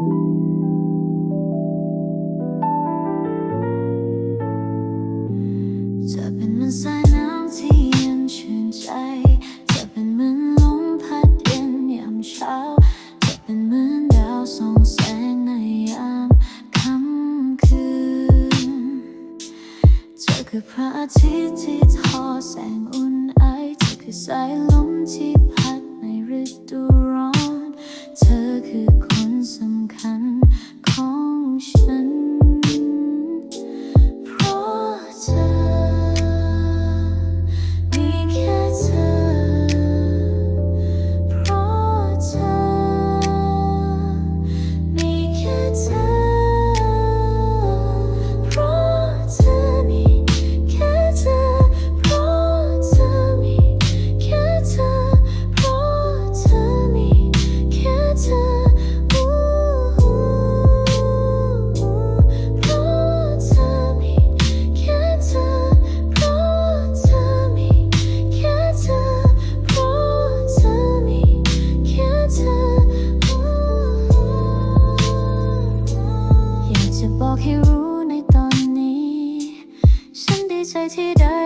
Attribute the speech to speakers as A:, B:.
A: เธเป็นเหมือนสายน้ำที่เย็นชื่นใจ เธเป็นเหมือนลมพัดเย็นยามเช้า เธเป็นเหมือนดาวส่องแสงในยามค่ำคืน เธคือพระอาทิตย์ที่ทอแสงอุ่นไอจะคือสายลมที่พัดในฤดู He teacher.